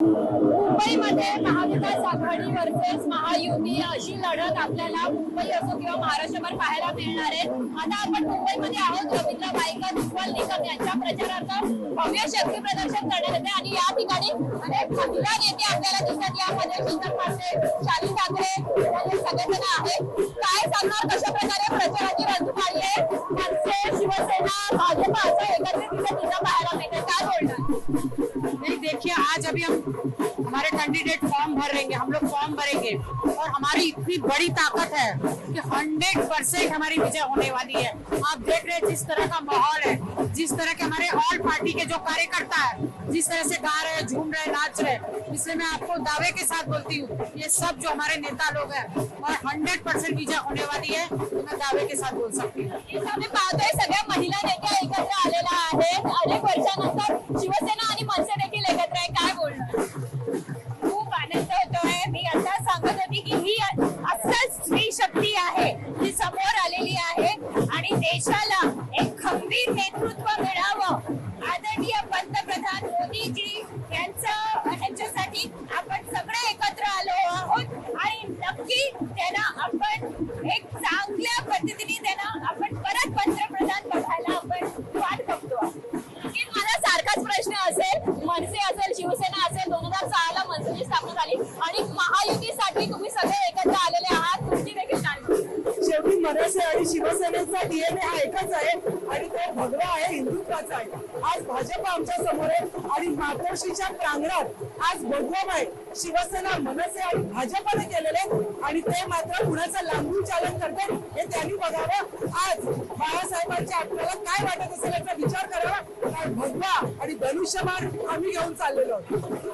मुंबईमध्ये महाविकास आघाडी वर्सेस महायुती अशी लढत आपल्याला मुंबई असो किंवा महाराष्ट्रभर पाहायला मिळणार आहे. आता आपण मुंबईमध्ये आहोत. रवींद्र वाईकर उज्ज्वल निकम यांच्या प्रचारार्थ भव्य शक्ती प्रदर्शन करण्यात येते आणि या ठिकाणी अनेक महिला नेते आपल्याला दिसतात. यामध्ये शीतल पांडे शाली ठाकरे हे सगळेजण आहे काय सांगणार? कशा प्रकारे प्रचाराची रणधुमाळी आहे? मनसे शिवसेना भाजप असं एकत्रित तिथं पाहायला मिळते नहीं, देखिए, आज अभी हम हमारे कैंडिडेट फॉर्म भर रहेंगे हम लोग फॉर्म भरेंगे। और हमारी इतनी बड़ी ताकत है कि हंड्रेड परसेंट हमारी विजय होने वाली है। आप देख रहे हैं जिस तरह का माहौल है, जिस तरह के हमारे ऑल पार्टी के जो कार्यकर्ता है, जिस तरह से गा रहे झूम रहे नाच रहे हैं, इसलिए मैं आपको दावे के साथ बोलती हूँ, ये सब जो हमारे नेता लोग हैं, और हंड्रेड परसेंट विजय होने वाली है तो मैं दावे के साथ बोल सकती हूँ। सगळ्या महिला नेत्या एकत्र आलेल्या आहेत अनेक वर्षानंतर नेतृत्व मिळावं. आदरणीय पंतप्रधान मोदीजी यांचं ह्याच्यासाठी आपण सगळे एकत्र आलो आहोत. आणि नक्की त्यांना आपण एक चांगल्या पद्धतीने त्यांना आपण परत पंतप्रधान बघायला आपण वाट बघतो. की मला सारखाच प्रश्न असेल मनसे असेल शिवसेना असेल दोन हजार सहाला मनसेची स्थापना झाली. आणि महायुतीसाठी तुम्ही सगळे एकत्र आलेले आहात. मनसे आणि शिवसेनेचा डीएनए हा एकच आहे आणि तो भगवा आहे हिंदुत्वाचा आहे. आज भाजप आमच्यासमोर आहे आणि मातोश्रीच्या प्रांगणात आज भगवम आहे. शिवसेना मनसे आणि भाजपने केलेले आणि ते मात्र कुणाचं लांबून चालन करते हे त्यांनी बघावं. आज बाळासाहेबांच्या आपल्याला काय वाटत असेल याचा विचार करावा? कारण भगवा आणि धनुष्यमान आम्ही घेऊन चाललेलो आहोत.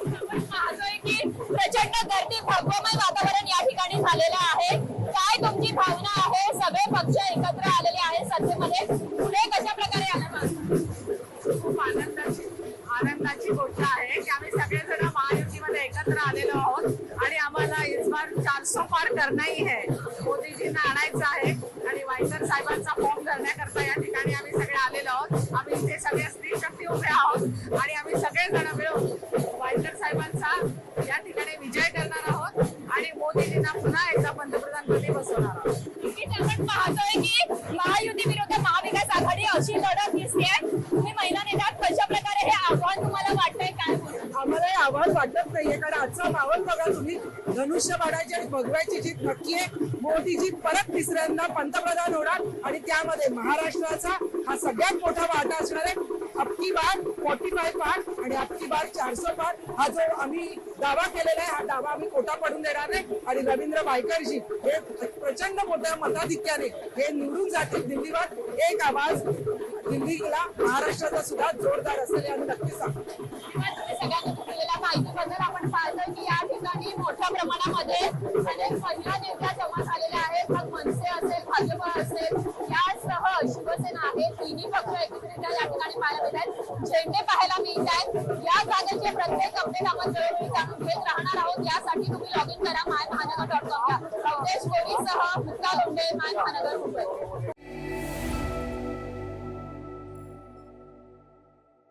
की प्रचंड गर्दी भगवमय वातावरण या ठिकाणी झालेलं आहे काय तुमची भावना आहे सगळे पक्ष एकत्र आलेले आहेत सत्तेमध्ये पुढे कशा प्रकारे आलं खूप आनंदाची आनंदाची गोष्ट आहे की आम्ही सगळेजण महायुतीमध्ये एकत्र आलेलो आहोत आणि आम्हाला इस बार चारसो पार करणाही आहे. मोदीजींना आणायचं आहे आणि वाईकर साहेबांचा फॉर्म भरण्याकरता या ठिकाणी आम्ही सगळे आलेलो आहोत. आम्ही इथे सगळे स्त्री शक्ती उभे आहोत आणि आम्ही सगळेजण मिळून वाईकर साहेबांचा या ठिकाणी विजय करणार आहोत आणि मोदीजींना पुन्हा माहोल धनुष्य आणि भगवायची जीत नक्की आहे. मोदीजी परत तिसऱ्यांदा पंतप्रधान होणार आणि त्यामध्ये महाराष्ट्राचा हा सगळ्यात मोठा वाटा असणार आहे. अबकी बार फोर्टी फाय पार आणि अबकी बार चारशे पार हा जो आम्ही दावा केलेला आहे हा दावा आम्ही कोटा पडून देणार आहे आणि रवींद्र भायकरजी हे प्रचंड मोठ्या मताधिक्याने हे निवडून जातील दिल्लीवर. एक आवाज दिल्लीला महाराष्ट्राचा सुद्धा जोरदार असेल आणि नक्कीच नक्की सांगतो किंवा तुम्ही सगळ्यांनी दिलेल्या माहितीबद्दल आपण पाहतोय की या ठिकाणी मोठ्या प्रमाणामध्ये अनेक महिला नेत्या जमा झालेल्या आहेत मग मनसे असेल असेल यासह शिवसेना तिन्ही पक्ष एकत्रित या ठिकाणी पाहायला मिळत आहेत झेंडे पाहायला मिळत आहेत या जागेचे प्रत्येक अपडेट आपण वेळोवेळी जाणून घेत राहणार आहोत. यासाठी तुम्ही लॉग इन करा माय महानगर डॉट कॉमला अवधेश कोरीसह मुक्ता लोंढे माय महानगर मुंबई.